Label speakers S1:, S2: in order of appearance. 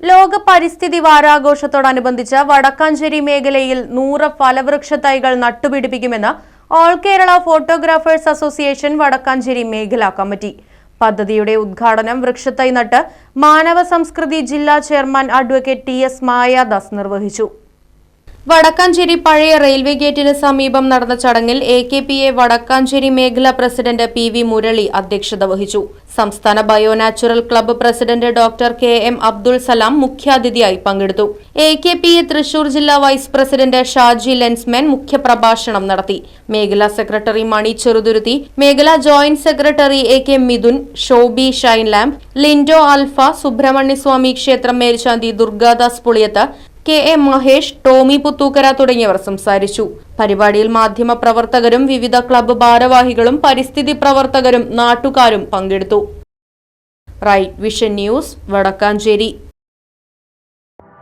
S1: ലോക പരിസ്ഥിതി വാരാഘോഷത്തോടനുബന്ധിച്ച് വടക്കാഞ്ചേരി മേഖലയിൽ നൂറ് ഫലവൃക്ഷ തൈകൾ നട്ടുപിടിപ്പിക്കുമെന്ന് all Kerala photographers association Vadakkanchery മേഖലാ കമ്മിറ്റി. പദ്ധതിയുടെ ഉദ്ഘാടനം വൃക്ഷത്തൈ നട്ട് മാനവ സംസ്കൃതി ജില്ലാ chairman advocate T S Mayadas നിർവഹിച്ചു. വടക്കാഞ്ചേരി പഴയ റെയിൽവേ ഗേറ്റിന് സമീപം നടന്ന ചടങ്ങിൽ A K P A Vadakkanchery മേഖലാ പ്രസിഡന്റ് പി വി മുരളി അധ്യക്ഷത വഹിച്ചു. സംസ്ഥാന bio natural club president doctor K M Abdul Salam മുഖ്യാതിഥിയായി പങ്കെടുത്തു. A K P A Thrissur ജില്ലാ വൈസ് പ്രസിഡന്റ് ഷാജി ലെൻസ്മാൻ മുഖ്യപ്രഭാഷണം നടത്തി. മേഖലാ സെക്രട്ടറി മണി ചെറുതുരുത്തി മേഖലാ joint secretary A K Mithun Shobi Shine Lindo Alpha Subrahmanyaswamy ക്ഷേത്രം മേൽശാന്തി ദുർഗാദാസ് പുളിയത്ത് കെ എ മഹേഷ് ടോമി പുത്തൂക്കര തുടങ്ങിയവർ സംസാരിച്ചു. പരിപാടിയിൽ മാധ്യമ പ്രവർത്തകരും വിവിധ ക്ലബ്ബ് ഭാരവാഹികളും പരിസ്ഥിതി പ്രവർത്തകരും നാട്ടുകാരും പങ്കെടുത്തു. Right vision news Vadakkanchery.